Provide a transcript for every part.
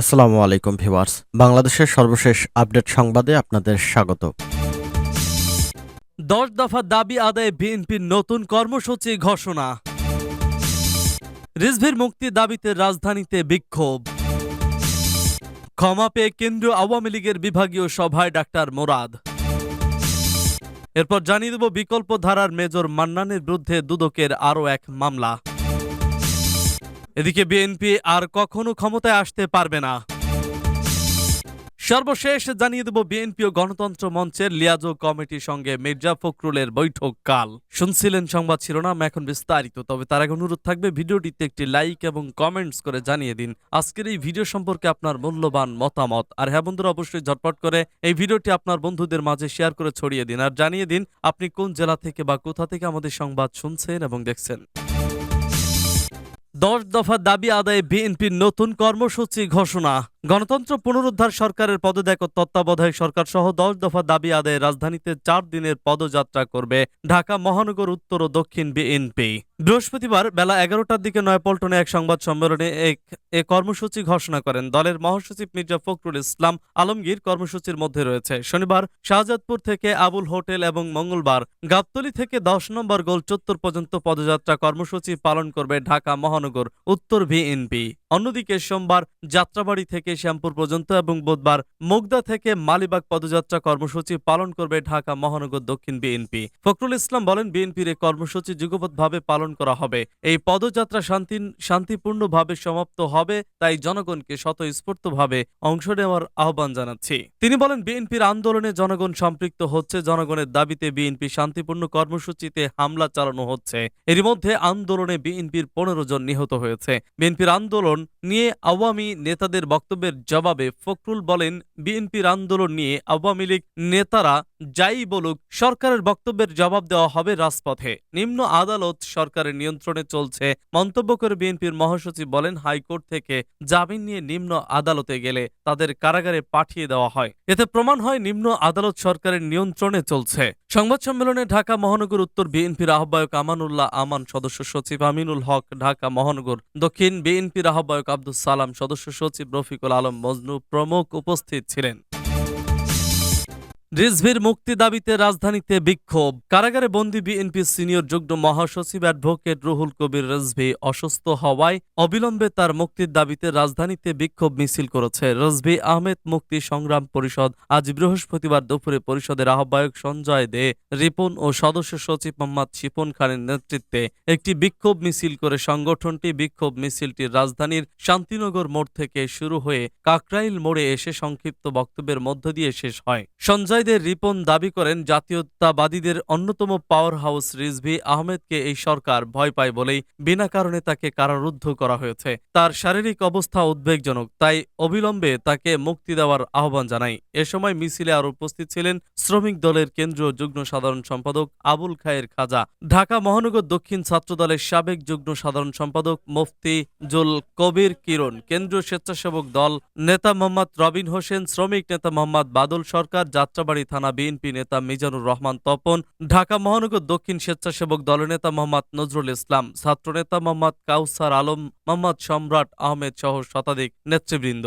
আসসালামু আলাইকুম ভিউয়ার্স। বাংলাদেশের সর্বশেষ আপডেট সংবাদে আপনাদের স্বাগত। দশ দফা দাবি আদায়ে বিএনপির নতুন কর্মসূচি ঘোষণা। রিজভির মুক্তি দাবিতে রাজধানীতে বিক্ষোভ। ক্ষমা পেয়ে কেন্দ্রীয় আওয়ামী লীগের বিভাগীয় সভায় ডাক্তার মোরাদ। এরপর জানিয়ে দেব বিকল্প ধারার মেজর মান্নানের বিরুদ্ধে দুদকের আরও এক মামলা। এদিকে বিএনপি আর কখনো ক্ষমতায় আসতে পারবে না। সর্বশেষ জানিয়ে দেব বিএনপি ও গণতন্ত্র মঞ্চের লিয়াজো কমিটির সঙ্গে মির্জা ফখরুলের বৈঠক কাল শুনছিলেন সংবাদ শিরোনাম, এখন বিস্তারিত। তবে তার আগে অনুরোধ থাকবে, ভিডিওটিতে একটি লাইক এবং কমেন্টস করে জানিয়ে দিন। আজকের এই ভিডিও সম্পর্কে আপনার মূল্যবান মতামত। আর হ্যাঁ বন্ধুরা, অবশ্যই ঝটপট করে এই ভিডিওটি আপনার বন্ধুদের মাঝে শেয়ার করে ছড়িয়ে দিন। আর জানিয়ে দিন, আপনি কোন জেলা থেকে বা কোথা থেকে আমাদের সংবাদ শুনছেন এবং দেখছেন। দশ দফা দাবি আদায়ে বিএনপির নতুন কর্মসূচি ঘোষণা। গণতন্ত্র পুনরুদ্ধার সরকারের পদত্যাগ তত্ত্বাবধায়ক সরকার সহ দশ দফা দাবি আদায়ে রাজধানীতে চার দিনের পদযাত্রা করবে ঢাকা, মহানগর, উত্তর ও দক্ষিণ বিএনপি। বৃহস্পতিবার বেলা এগারোটার দিকে নয়াপল্টনে এক সংবাদ সম্মেলনে এক, এ কর্মসূচি ঘোষণা করেন দলের মহাসচিব মির্জা ফখরুল ইসলাম। আলমগীর কর্মসূচির মধ্যে রয়েছে। শনিবার শাহজাদপুর থেকে আবুল হোটেল এবং মঙ্গলবার গাবতলী থেকে দশ নম্বর গোল চত্বর পর্যন্ত পদযাত্রা কর্মসূচি পালন করবে ঢাকা, মহানগর, উত্তর বিএনপি। অন্যদিকে সোমবার যাত্রাবাড়ি থেকে শ্যামপুর পর্যন্ত এবং বুধবার মুগদা থেকে মালিবাগ পদযাত্রা কর্মসূচি পালন করবে ঢাকা মহানগর দক্ষিণ বিএনপি। ফখরুল ইসলাম বলেন, বিএনপির এই কর্মসূচি যুগপৎভাবে পালন করা হবে। এই পদযাত্রা শান্তি, শান্তিপূর্ণভাবে সমাপ্ত হবে, তাই জনগণকে স্বতঃস্ফূর্তভাবে অংশ নেওয়ার আহ্বান জানাচ্ছি। তিনি বলেন, বিএনপির আন্দোলনে জনগণ সম্পৃক্ত হচ্ছে, জনগণের দাবিতে বিএনপি শান্তিপূর্ণ কর্মসূচিতে হামলা চালানো হচ্ছে। এর মধ্যে আন্দোলনে বিএনপির পনেরো জন নিহত হয়েছে। বিএনপির আন্দোলন নিয়ে আওয়ামী নেতাদের বক্তব্যের জবাবে ফখরুল বলেন বিএনপির আন্দোলন নিয়ে আওয়ামী লীগ নেতারা যাই বলুক, সরকারের বক্তব্যের জবাব দেওয়া হবে রাজপথে। নিম্ন আদালত সরকারের নিয়ন্ত্রণে চলছে মন্তব্য করে বিএনপির মহাসচিব বলেন, হাইকোর্ট থেকে জামিন নিয়ে নিম্ন আদালতে গেলে তাদের কারাগারে পাঠিয়ে দেওয়া হয়। এতে প্রমাণ হয়, নিম্ন আদালত সরকারের নিয়ন্ত্রণে চলছে। সংবাদ সম্মেলনে ঢাকা মহানগর উত্তর বিএনপির আহ্বায়ক আমানুল্লাহ আমান, সদস্য সচিব আমিনুল হক, ঢাকা মহানগর দক্ষিণ বিএনপির আহ্বায়ক আব্দুল সালাম, সদস্য সচিব রফিকুল আলম মজনু প্রমুখ উপস্থিত ছিলেন। রিজভির মুক্তি দাবিতে রাজধানীতে বিক্ষোভ। কারাগারে বন্দী বিএনপি সিনিয়র যুগ্ম মহাসচিব অ্যাডভোকেট রুহুল কবির রিজভি অসুস্থ হওয়ায় অবিলম্বে তার মুক্তির দাবিতে রাজধানীতে বিক্ষোভ মিছিল করেছে। রিজভি আহমেদ মুক্তি সংগ্রাম পরিষদ আজ বৃহস্পতিবার দুপুরে পরিষদের আহ্বায়ক সঞ্জয় দে, রিপন ও সদস্য সচিব মোহাম্মদ শিপন খানের নেতৃত্বে একটি বিক্ষোভ মিছিল করে সংগঠনটি বিক্ষোভ মিছিলটি রাজধানীর শান্তিনগর মোড় থেকে শুরু হয়ে কাকরাইল মোড়ে এসে সংক্ষিপ্ত বক্তব্যের মধ্য দিয়ে শেষ হয়। সঞ্জয়দের রিপন দাবি করেন জাতীয়তাবাদীদের অন্যতম পাওয়ার হাউস রিজভি আহমেদকে এই সরকার ভয় পায় বলেই বিনা কারণে তাকে কারারুদ্ধ করা হয়েছে। তার শারীরিক অবস্থা উদ্বেগজনক, তাই অবিলম্বে তাকে মুক্তি দেওয়ার আহ্বান জানাই। এ সময় মিছিলে আরও উপস্থিত ছিলেন শ্রমিক দলের কেন্দ্রীয় যুগ্ম সাধারণ সম্পাদক আবুল খায়ের খাজা। ঢাকা মহানগর দক্ষিণ ছাত্র দলের সাবেক যুগ্ম সাধারণ সম্পাদক মুফতি জুল কবির কিরণ, কেন্দ্রীয় স্বেচ্ছাসেবক দল নেতা মোহাম্মদ রবিন হোসেন, শ্রমিক নেতা মোহাম্মদ বাদল সরকার যাত্রাবাড়ি থানা বিএনপি নেতা মিজানুর রহমান তপন, ঢাকা মহানগর দক্ষিণ স্বেচ্ছাসেবক দলনেতা মোহাম্মদ নজরুল ইসলাম ছাত্রনেতা মোহাম্মদ কাউসার আলম, মোহাম্মদ সম্রাট আহমেদ সহ শতাধিক নেতৃবৃন্দ।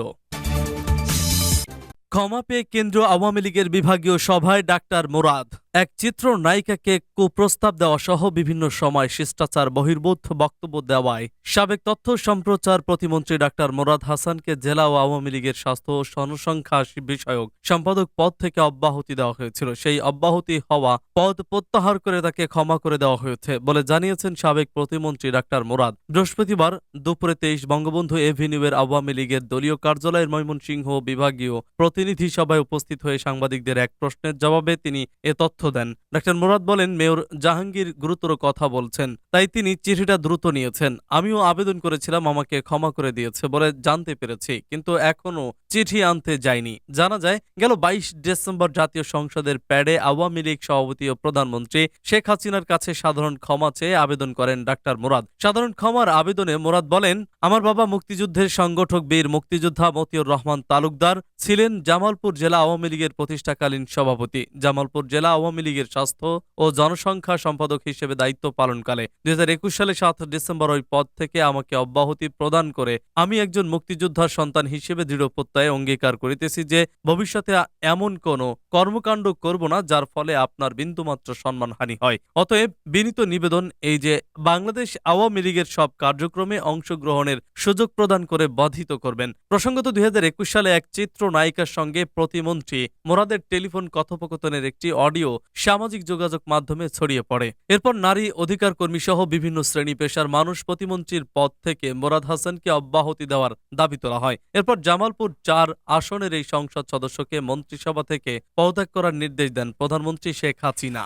ক্ষমা পেয়ে কেন্দ্রীয় আওয়ামী লীগের বিভাগীয় সভায় ডাক্তার মোরাদ। এক চিত্র নায়িকাকে কুপ্রস্তাব দেওয়া সহ বিভিন্ন সময় শিষ্টাচার বহির্ভূত বক্তব্য দেওয়ায় সাবেক তথ্য সম্প্রচার প্রতিমন্ত্রী ডাক্তার মোরাদ হাসানকে জেলা ও আওয়ামী লীগের স্বাস্থ্য ও জনসংখ্যা বিষয়ক সম্পাদক পদ থেকে অব্যাহতি দেওয়া হয়েছিল। সেই অব্যাহতি হওয়া পদ প্রত্যাহার করে তাকে ক্ষমা করে দেওয়া হয়েছে বলে জানিয়েছেন সাবেক প্রতিমন্ত্রী ডাক্তার মোরাদ। বৃহস্পতিবার দুপুরে তেইশ বঙ্গবন্ধু এভিনিউয়ের আওয়ামী লীগের দলীয় কার্যালয়ের ময়মনসিংহ বিভাগীয় প্রতিনিধি সভায় উপস্থিত হয়ে সাংবাদিকদের এক প্রশ্নের জবাবে তিনি এ তথ্য দেন। ডাক্তার মুরাদ বলেন, মেয়র জাহাঙ্গীর গুরুতর কথা বলছেন, তাই তিনি চিঠিটা দ্রুত নিয়েছেন। আমিও আবেদন করেছিলাম, আমাকে ক্ষমা করে দিয়েছে বলে জানতে পেরেছি, কিন্তু এখনও চিঠি আনতে যায়নি জানা যায়, গেল বাইশ ডিসেম্বর জাতীয় সংসদের প্যাডে আওয়ামী লীগ সভাপতি ও প্রধানমন্ত্রী শেখ হাসিনার কাছে সাধারণ ক্ষমা চেয়ে আবেদন করেন ডাক্তার মুরাদ। সাধারণ ক্ষমার আবেদনে মুরাদ বলেন, আমার বাবা মুক্তিযুদ্ধের সংগঠক বীর মুক্তিযোদ্ধা মতিউর রহমান তালুকদার ছিলেন জামালপুর জেলা আওয়ামী লীগের প্রতিষ্ঠাকালীন সভাপতি। জামালপুর জেলা আওয়ামী আওয়ামী লীগের স্বাস্থ্য ও জনসংখ্যা সম্পাদক হিসেবে দায়িত্ব পালনকালে দুই হাজার একুশ সালে সাত ডিসেম্বর ওই পদ থেকে আমাকে অব্যাহতি প্রদান করে আমি একজন মুক্তিযোদ্ধার সন্তান হিসেবে দৃঢ় প্রত্যয়ে অঙ্গীকার করিতেছি যে ভবিষ্যতে এমন কোনো কর্মকাণ্ড করব না, যার ফলে আপনার বিন্দুমাত্র সম্মানহানি হয়। অতএব বিনীত নিবেদন এই যে বাংলাদেশ আওয়ামী লীগের সব কার্যক্রমে অংশগ্রহণের সুযোগ প্রদান করে বাধিত করবেন। প্রসঙ্গত দুই হাজার একুশ সালে এক চিত্র নায়িকার সঙ্গে প্রতিমন্ত্রী মোরাদের টেলিফোন কথোপকথনের একটি অডিও সামাজিক যোগাযোগ মাধ্যমে ছড়িয়ে পড়ে। এরপর নারী অধিকার কর্মী সহ বিভিন্ন শ্রেণি পেশার মানুষ প্রতিমন্ত্রীর পদ থেকে মোরাদ হাসানকে অব্যাহতি দেওয়ার দাবি তোলা হয়। এরপর জামালপুর চার আসনের এই সংসদ সদস্যকে মন্ত্রিসভা থেকে পদত্যাগ করার নির্দেশ দেন প্রধানমন্ত্রী শেখ হাসিনা।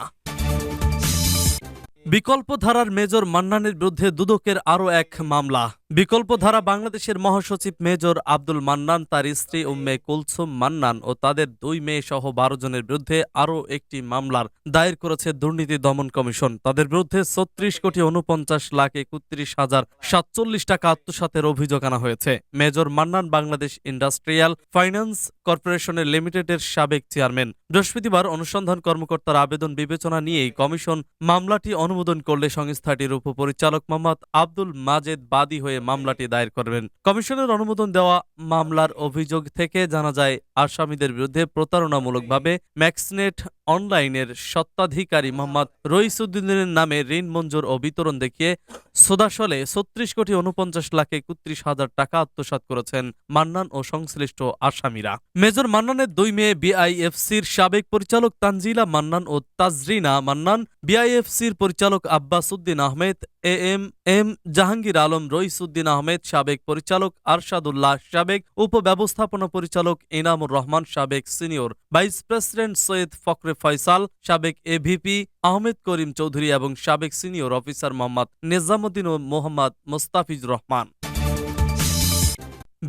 বিকল্প ধারার মেজর মান্নানের বিরুদ্ধে দুদকের আরও এক মামলা। বিকল্প ধারা বাংলাদেশের মহাসচিব মেজর আব্দুল মান্নান, তার স্ত্রী উম্মে কুলসুম মান্নান ও তাদের দুই মেয়ে সহ বারো জনের বিরুদ্ধে আরও একটি মামলার দায়ের করেছে দুর্নীতি দমন কমিশন। তাদের বিরুদ্ধে ছত্রিশ কোটি উনপঞ্চাশ লাখ একত্রিশ হাজার সাতচল্লিশ টাকা আত্মসাতের অভিযোগ আনা হয়েছে। Major Mannan Bangladesh industrial finance কর্পোরেশনের লিমিটেডের সাবেক চেয়ারম্যান। বৃহস্পতিবার অনুসন্ধান কর্মকর্তার আবেদন বিবেচনা নিয়েই কমিশন মামলাটি অনুমোদন করলে সংস্থাটির উপপরিচালক মোহাম্মদ আব্দুল মাজেদ বাদী হয়ে মামলাটি দায়ের করবেন। কমিশনের অনুমোদন দেওয়া মামলার অভিযোগ থেকে জানা যায়, আসামিদের বিরুদ্ধে প্রতারণামূলকভাবে ম্যাক্সনেট অনলাইনের সত্ত্বাধিকারী মোহাম্মদ রইসুদ্দিনের নামে ঋণ মঞ্জুর ও বিতরণ দেখিয়ে সোদাসলে ছত্রিশ কোটি উনপঞ্চাশ লাখ একত্রিশ হাজার টাকা আত্মসাৎ করেছেন মান্নান ও সংশ্লিষ্ট আসামিরা। মেজর মান্নানের দুই মেয়ে বিআইএফসির সাবেক পরিচালক তানজিলা মান্নান ও তাজরিনা মান্নান, বিআইএফসির পরিচালক Abbas Uddin Ahmed, A M M Jahangir Alam Raisuddin Ahmed, সাবেক পরিচালক আরশাদুল্লাহ, সাবেক উপব্যবস্থাপনা পরিচালক ইনামুর রহমান, সাবেক senior vice president Syed Fakhre Faisal, সাবেক এভিপি আহমেদ করিম চৌধুরী এবং সাবেক সিনিয়র অফিসার মোহাম্মদ নিজামুদ্দিন ও মোহাম্মদ মোস্তাফিজ রহমান।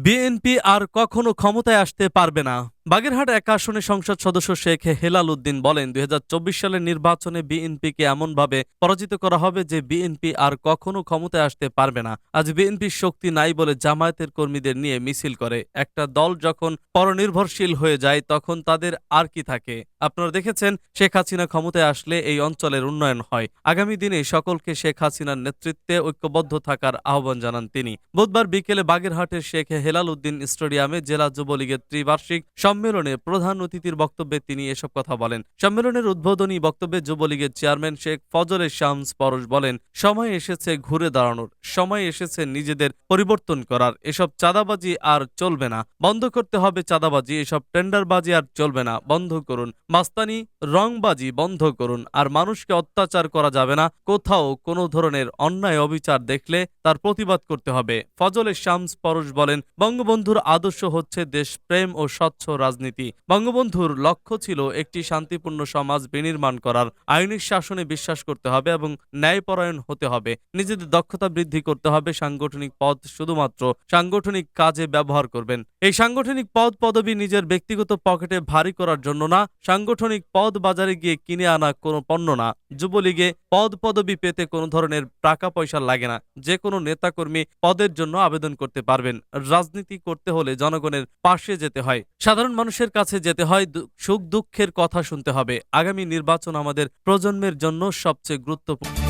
বিএনপি আর কখনো ক্ষমতায় আসতে পারবে না। বাগেরহাট এক আসনে সংসদ সদস্য শেখ হেলাল উদ্দিন বলেন, দুই হাজার চব্বিশ সালের নির্বাচনে বিএনপিকে এমনভাবে পরাজিত করা হবে যে বিএনপি আর কখনো ক্ষমতায় আসতে পারবে না। আজ বিএনপির শক্তি নাই বলে জামায়াতের কর্মীদের নিয়ে মিছিল করে। একটা দল যখন পরনির্ভরশীল হয়ে যায়, তখন তাদের আর কি থাকে? আপনারা দেখেছেন, শেখ হাসিনা ক্ষমতায় আসলে এই অঞ্চলের উন্নয়ন হয়। আগামী দিনে সকলকে শেখ হাসিনার নেতৃত্বে ঐক্যবদ্ধ থাকার আহ্বান জানান তিনি। বুধবার বিকেলে বাগেরহাটের শেখ হেলাল উদ্দিন স্টেডিয়ামে জেলা যুবলীগের ত্রিবার্ষিক সম্মেলনে প্রধান অতিথির বক্তব্যে তিনি এসব কথা বলেন। সম্মেলনের উদ্বোধনী বক্তব্যে যুবলীগের চেয়ারম্যান শেখ ফজলে শামস পরশ বলেন, সময় এসেছে ঘুরে দাঁড়ানোর, সময় এসেছে নিজেদের পরিবর্তন করার, এসব চাঁদাবাজি আর চলবে না। বন্ধ করতে হবে চাঁদাবাজি, এসব টেন্ডারবাজি আর চলবে না। বন্ধ করুন। মাস্তানি, রংবাজি বন্ধ করুন। আর মানুষকে অত্যাচার করা যাবে না। কোথাও কোনো ধরনের অন্যায় অবিচার দেখলে তার প্রতিবাদ করতে হবে। ফজলে শামস পরশ বলেন, বঙ্গবন্ধুর আদর্শ হচ্ছে দেশপ্রেম ও স্বচ্ছ রাজনীতি। বঙ্গবন্ধুর লক্ষ্য ছিল একটি শান্তিপূর্ণ সমাজ বিনির্মাণ করার। আইনের শাসনে বিশ্বাস করতে হবে এবং ন্যায়পরায়ণ হতে হবে। নিজেদের দক্ষতা বৃদ্ধি করতে হবে। সাংগঠনিক পদ শুধুমাত্র সাংগঠনিক কাজে ব্যবহার করবেন। এই সাংগঠনিক পদ পদবি নিজের ব্যক্তিগত পকেটে ভারী করার জন্য না, সাংগঠনিক পদ বাজারে গিয়ে কিনে আনা কোনো পণ্য না। যুবলীগে পদ পদবি পেতে কোনো ধরনের টাকা পয়সা লাগে না। যে কোনো নেতাকর্মী পদের জন্য আবেদন করতে পারবেন। রাজনীতি করতে হলে জনগণের পাশে যেতে হয়। সাধারণ মানুষের কাছে যেতে হয় সুখ দুঃখের কথা শুনতে হবে। আগামী নির্বাচন আমাদের প্রজন্মের জন্য সবচেয়ে গুরুত্বপূর্ণ।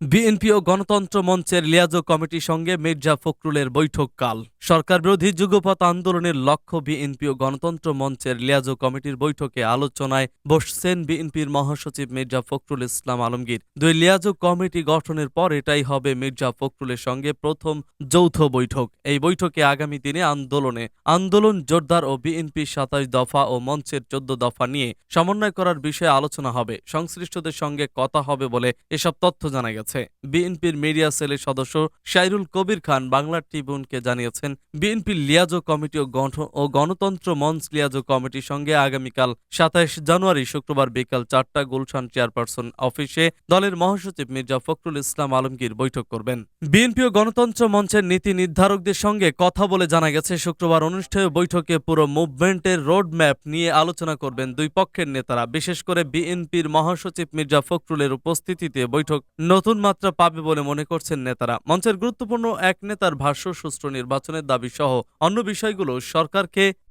বিএনপি ও গণতন্ত্র মঞ্চের লিয়াজো কমিটির সঙ্গে মির্জা ফখরুলের বৈঠক কাল সরকার বিরোধী যুগপথ আন্দোলনের লক্ষ্য বিএনপি ও গণতন্ত্র মঞ্চের লিয়াজো কমিটির বৈঠকে আলোচনায় বসছেন বিএনপির মহাসচিব মির্জা ফখরুল ইসলাম আলমগীর। দুই লিয়াজো কমিটি গঠনের পর এটাই হবে মির্জা ফখরুলের সঙ্গে প্রথম যৌথ বৈঠক। এই বৈঠকে আগামী দিনে আন্দোলনে আন্দোলন, জোরদার ও বিএনপির সাতাশ দফা ও মঞ্চের চোদ্দ দফা নিয়ে সমন্বয় করার বিষয়ে আলোচনা হবে। সংশ্লিষ্টদের সঙ্গে কথা হবে বলে এসব তথ্য জানা গেছে। বিএনপির মিডিয়া সেলের সদস্য শাইরুল কবির খান বাংলা ট্রিবিউনকে জানিয়েছেন বিএনপির লিয়াজো কমিটি ও গণ- ও গণতন্ত্র মঞ্চ লিয়াজো কমিটির সঙ্গে আগামীকাল সাতাইশ জানুয়ারি শুক্রবার বিকাল চারটা গুলশান চেয়ারপারসন অফিসে দলের মহাসচিব মির্জা ফখরুল ইসলাম আলমগীর বৈঠক করবেন। বিএনপি ও গণতন্ত্র মঞ্চের নীতি নির্ধারকদের সঙ্গে কথা বলে জানা গেছে, শুক্রবার অনুষ্ঠেয় বৈঠকে পুরো মুভমেন্টের রোড ম্যাপ নিয়ে আলোচনা করবেন দুই পক্ষের নেতারা। বিশেষ করে বিএনপির মহাসচিব মির্জা ফখরুলের উপস্থিতিতে বৈঠক, নতুন মাত্রা পাবে বলে মনে করছেন নেতারা। মঞ্চের গুরুত্বপূর্ণ এক নেতার ভাষ্য, সুষ্ঠু নির্বাচনের দাবি সহ অন্য বিষয়গুলো সরকারকে